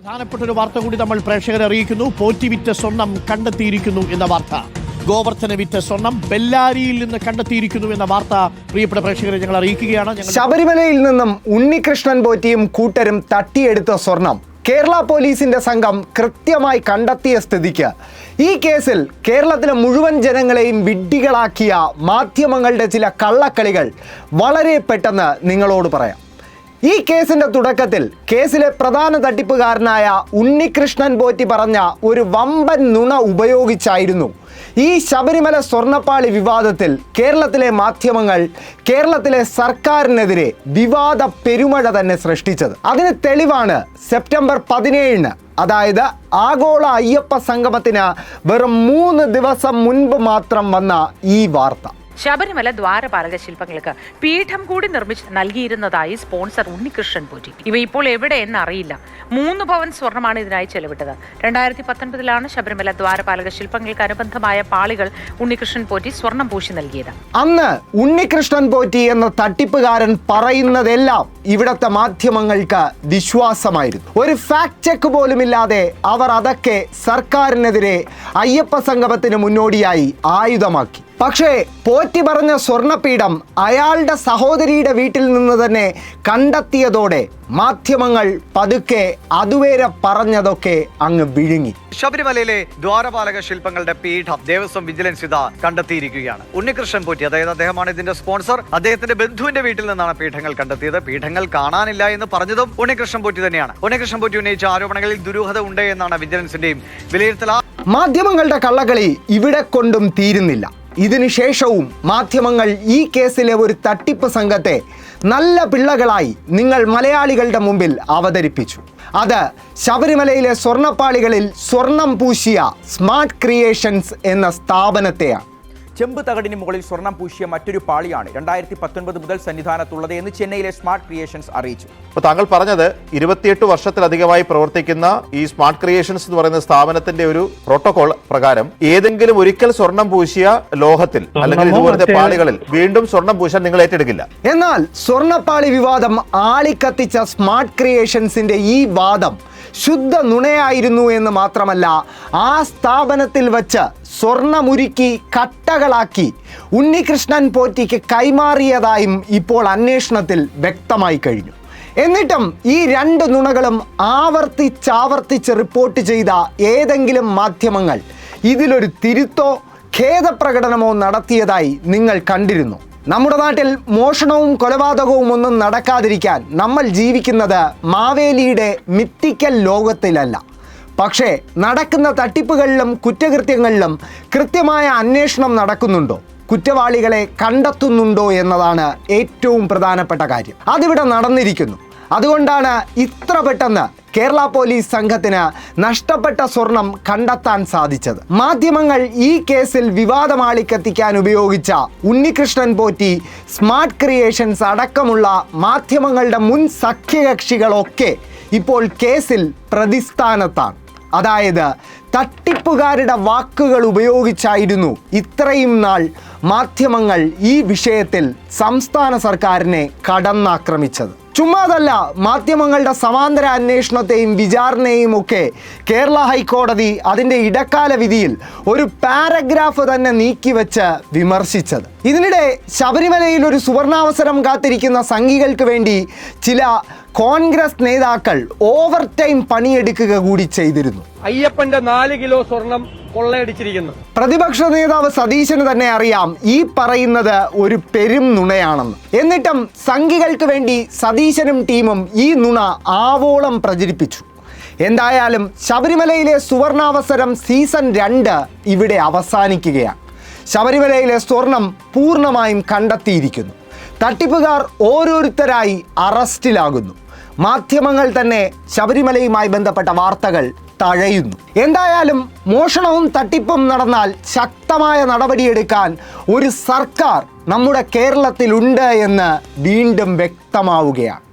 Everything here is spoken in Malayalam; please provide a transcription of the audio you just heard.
പ്രധാനപ്പെട്ട ഒരു വാർത്ത കൂടി നമ്മൾ പ്രേക്ഷകരെ അറിയിക്കുന്നു. പോറ്റി വിറ്റ സ്വർണം കണ്ടെത്തിയിരിക്കുന്നു എന്ന വാർത്ത. ഗോവർദ്ധന വിറ്റ സ്വർണം ബെല്ലാരിയിൽ നിന്ന് കണ്ടെത്തിയിരിക്കുന്നു എന്ന വാർത്ത പ്രിയപ്പെട്ട പ്രേക്ഷകരെ ഞങ്ങൾ അറിയിക്കുകയാണ്. ശബരിമലയിൽ നിന്നും ഉണ്ണികൃഷ്ണൻ പോറ്റിയും കൂട്ടരും തട്ടിയെടുത്ത സ്വർണം കേരള പോലീസിന്റെ സംഘം കൃത്യമായി കണ്ടെത്തിയ സ്ഥിതിക്ക്. ഈ കേസിൽ കേരളത്തിലെ മുഴുവൻ ജനങ്ങളെയും വിഡ്ഢികളാക്കിയ മാധ്യമങ്ങളുടെ ചില കള്ളക്കളികൾ വളരെ പെട്ടെന്ന് നിങ്ങളോട് പറയാം. ഈ കേസിന്റെ തുടക്കത്തിൽ കേസിലെ പ്രധാന തട്ടിപ്പുകാരനായ ഉണ്ണികൃഷ്ണൻ പോറ്റി പറഞ്ഞ ഒരു വമ്പൻ നുണ ഉപയോഗിച്ചായിരുന്നു. ഈ ശബരിമല സ്വർണപ്പാളി വിവാദത്തിൽ കേരളത്തിലെ മാധ്യമങ്ങൾ കേരളത്തിലെ സർക്കാരിനെതിരെ വിവാദ പെരുമഴ തന്നെ സൃഷ്ടിച്ചത്. അതിന് തെളിവാണ് സെപ്റ്റംബർ പതിനേഴിന് അതായത് ആഗോള അയ്യപ്പ സംഗമത്തിന് വെറും മൂന്ന് ദിവസം മുൻപ് മാത്രം വന്ന ഈ വാർത്ത. ശബരിമല ദ്വാരപാലക ശില്പങ്ങൾക്ക് പീഠം കൂടി നിർമ്മിച്ച് നൽകിയിരുന്നതായി സ്പോൺസർ ഉണ്ണികൃഷ്ണൻ പോറ്റി ഇവ ഇപ്പോൾ എവിടെ എന്ന് അറിയില്ല. മൂന്ന് ഭവൻ സ്വർണമാണ് ഇതിനായി ചെലവിട്ടത്. രണ്ടായിരത്തി പത്തൊൻപതിലാണ് ശബരിമല ദ്വാരപാലക ശില്പങ്ങൾക്ക് അനുബന്ധമായ പാളികൾ ഉണ്ണികൃഷ്ണൻ പോറ്റി സ്വർണം പൂശി നൽകിയത്. അന്ന് ഉണ്ണികൃഷ്ണൻ പോറ്റി എന്ന തട്ടിപ്പുകാരൻ പറയുന്നതെല്ലാം ഇവിടത്തെ മാധ്യമങ്ങൾക്ക് വിശ്വാസമായിരുന്നു. ഒരു ഫാക്ട് ചെക്ക് പോലുമില്ലാതെ അവർ അതൊക്കെ സർക്കാരിനെതിരെ അയ്യപ്പ സംഗമത്തിന് മുന്നോടിയായി ആയുധമാക്കി. പക്ഷേ പോറ്റി പറഞ്ഞ സ്വർണപീഠം അയാളുടെ സഹോദരിയുടെ വീട്ടിൽ നിന്ന് തന്നെ കണ്ടെത്തിയതോടെ മാധ്യമങ്ങൾ പതുക്കെ അതുവരെ പറഞ്ഞതൊക്കെ അങ്ങ് വിഴുങ്ങി. ശബരിമലയിലെ ദ്വാരപാലക ശില്പങ്ങളുടെ പീഠം ദേവസ്വം വിജിലൻസ് ഇതാ കണ്ടെത്തിയിരിക്കുകയാണ്. ഉണ്ണികൃഷ്ണൻ പോറ്റി അതായത് അദ്ദേഹമാണ് ഇതിന്റെ സ്പോൺസർ. അദ്ദേഹത്തിന്റെ ബന്ധുവിന്റെ വീട്ടിൽ നിന്നാണ് പീഠങ്ങൾ കണ്ടെത്തിയത്. പീഠങ്ങൾ കാണാനില്ല എന്ന് പറഞ്ഞതും ഉണ്ണികൃഷ്ണൻ പോറ്റി തന്നെയാണ്. ഉണ്ണികൃഷ്ണൻ പോറ്റി ഉന്നയിച്ച ആരോപണങ്ങളിൽ ദുരൂഹത ഉണ്ട് എന്നാണ് വിജിലൻസിന്റെയും വിലയിരുത്തൽ. മാധ്യമങ്ങളുടെ കള്ളകളി ഇവിടെ കൊണ്ടും തീരുന്നില്ല. ഇതിനുശേഷവും മാധ്യമങ്ങൾ ഈ കേസിലെ ഒരു തട്ടിപ്പ് സംഘത്തെ നല്ല പിള്ളകളായി നിങ്ങൾ മലയാളികളുടെ മുമ്പിൽ അവതരിപ്പിച്ചു. അത് ശബരിമലയിലെ സ്വർണപ്പാളികളിൽ സ്വർണം പൂശിയ സ്മാർട്ട് ക്രിയേഷൻസ് എന്ന സ്ഥാപനത്തെയാണ്. ചെമ്പ് തകടിന് മുകളിൽ സ്വർണം പൂശിയ മറ്റൊരു പാളിയാണ് രണ്ടായിരത്തി പത്തൊൻപത് മുതൽ സന്നിധാനത്തുള്ളത് എന്ന് ചെന്നൈയിലെ സ്മാർട്ട് ക്രിയേഷൻസ് അറിയിച്ചു. അപ്പോൾ താങ്കൾ പറഞ്ഞത് ഇരുപത്തിയെട്ട് വർഷത്തിലധികമായി പ്രവർത്തിക്കുന്ന ഈ സ്മാർട്ട് ക്രിയേഷൻസ് എന്ന് പറയുന്ന സ്ഥാപനത്തിന്റെ ഒരു പ്രോട്ടോകോൾ പ്രകാരം ഏതെങ്കിലും ഒരിക്കൽ സ്വർണം പൂശിയ ലോഹത്തിൽ അല്ലെങ്കിൽ ഇതുപോലത്തെ പാളികളിൽ വീണ്ടും സ്വർണം പൂശാൻ നിങ്ങൾ ഏറ്റെടുക്കില്ല. എന്നാൽ സ്വർണപ്പാളി വിവാദം ആളിക്കത്തിച്ച സ്മാർട്ട് ക്രിയേഷൻസിന്റെ ഈ വാദം ശുദ്ധ നുണയായിരുന്നു എന്ന് മാത്രമല്ല ആ സ്ഥാപനത്തിൽ വച്ച് സ്വർണമുരുക്കി കട്ടകളാക്കി ഉണ്ണികൃഷ്ണൻ പോറ്റിക്ക് കൈമാറിയതായും ഇപ്പോൾ അന്വേഷണത്തിൽ വ്യക്തമായി കഴിഞ്ഞു. എന്നിട്ടും ഈ രണ്ട് നുണകളും ആവർത്തിച്ചാവർത്തിച്ച് റിപ്പോർട്ട് ചെയ്ത ഏതെങ്കിലും മാധ്യമങ്ങൾ ഇതിലൊരു തിരുത്തോ ഖേദപ്രകടനമോ നടത്തിയതായി നിങ്ങൾ കണ്ടിരുന്നു. നമ്മുടെ നാട്ടിൽ മോഷണവും കൊലപാതകവും ഒന്നും നടക്കാതിരിക്കാൻ നമ്മൾ ജീവിക്കുന്നത് മാവേലിയുടെ മിത്തിക്കൽ ലോകത്തിലല്ല. പക്ഷേ നടക്കുന്ന തട്ടിപ്പുകളിലും കുറ്റകൃത്യങ്ങളിലും കൃത്യമായ അന്വേഷണം നടക്കുന്നുണ്ടോ? കുറ്റവാളികളെ കണ്ടെത്തുന്നുണ്ടോ എന്നതാണ് ഏറ്റവും പ്രധാനപ്പെട്ട കാര്യം. അതിവിടെ നടന്നിരിക്കുന്നു. അതുകൊണ്ടാണ് ഇത്ര പെട്ടെന്ന് കേരള പോലീസ് സംഘത്തിന് നഷ്ടപ്പെട്ട സ്വർണം കണ്ടെത്താൻ സാധിച്ചത്. മാധ്യമങ്ങൾ ഈ കേസിൽ വിവാദമാളിക്കത്തിക്കാൻ ഉപയോഗിച്ച ഉണ്ണികൃഷ്ണൻ പോറ്റി സ്മാർട്ട് ക്രിയേഷൻസ് അടക്കമുള്ള മാധ്യമങ്ങളുടെ മുൻ സഖ്യകക്ഷികളൊക്കെ ഇപ്പോൾ കേസിൽ പ്രതിസ്ഥാനത്താണ്. അതായത് തട്ടിപ്പുകാരുടെ വാക്കുകൾ ഉപയോഗിച്ചായിരുന്നു ഇത്രയും നാൾ മാധ്യമങ്ങൾ ഈ വിഷയത്തിൽ സംസ്ഥാന സർക്കാരിനെ കടന്നാക്രമിച്ചത്. ചുമ്മാതല്ല മാധ്യമങ്ങളുടെ സമാന്തര അന്വേഷണത്തെയും വിചാരണയെയും ഒക്കെ കേരള ഹൈക്കോടതി അതിന്റെ ഇടക്കാല വിധിയിൽ ഒരു പാരഗ്രാഫ് തന്നെ നീക്കിവെച്ച് വിമർശിച്ചത്. ഇതിനിടെ ശബരിമലയിൽ ഒരു സുവർണാവസരം കാത്തിരിക്കുന്ന സംഘികൾക്ക് വേണ്ടി ചില കോൺഗ്രസ് നേതാക്കൾ ഓവർ ടൈം പണിയെടുക്കുക കൂടി ചെയ്തിരുന്നു. അയ്യപ്പന്റെ നാല് കിലോ സ്വർണം കൊള്ളയടിച്ചിരിക്കുന്നു. പ്രതിപക്ഷ നേതാവ് സതീശന് തന്നെ അറിയാം ഈ പറയുന്നത് ഒരു പെരും നുണയാണെന്ന്. എന്നിട്ടും സംഘികൾക്ക് വേണ്ടി സതീശനും ടീമും ഈ നുണ ആവോളം പ്രചരിപ്പിച്ചു. എന്തായാലും ശബരിമലയിലെ സുവർണാവസരം സീസൺ രണ്ട് ഇവിടെ അവസാനിക്കുകയാണ്. ശബരിമലയിലെ സ്വർണം പൂർണമായും കണ്ടെത്തിയിരിക്കുന്നു. തട്ടിപ്പുകാർ ഓരോരുത്തരായി അറസ്റ്റിലാകുന്നു. മാധ്യമങ്ങൾ തന്നെ ശബരിമലയുമായി ബന്ധപ്പെട്ട വാർത്തകൾ തഴയുന്നു. എന്തായാലും മോഷണവും തട്ടിപ്പും നടന്നാൽ ശക്തമായ നടപടിയെടുക്കാൻ ഒരു സർക്കാർ നമ്മുടെ കേരളത്തിലുണ്ട് എന്ന് വീണ്ടും വ്യക്തമാവുകയാണ്.